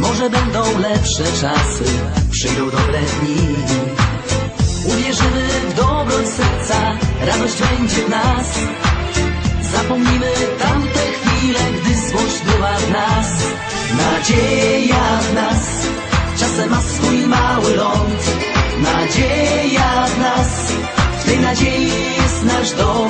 Może będą lepsze czasy, przyjdą dobre dni. Uwierzymy w dobroć serca, radość będzie w nas. Zapomnimy tamte chwile, gdy złość była w nas. Nadzieja w nas, czasem ma swój mały ląd. Nadzieja w nas, w tej nadziei jest nasz dom.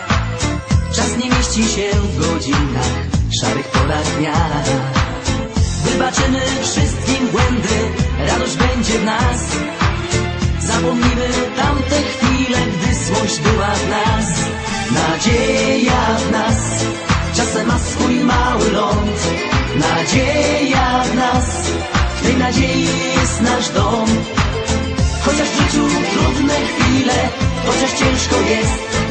Nie mieści się w godzinach, szarych porach dnia. Wybaczymy wszystkim błędy, radość będzie w nas. Zapomnimy tamte chwile, gdy złość była w nas. Nadzieja w nas, czasem ma swój mały ląd. Nadzieja w nas, w tej nadziei jest nasz dom. Chociaż w życiu trudne chwile, chociaż ciężko jest.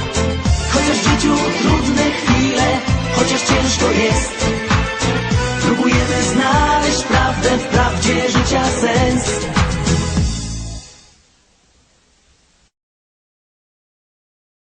Prawdzie życia sens.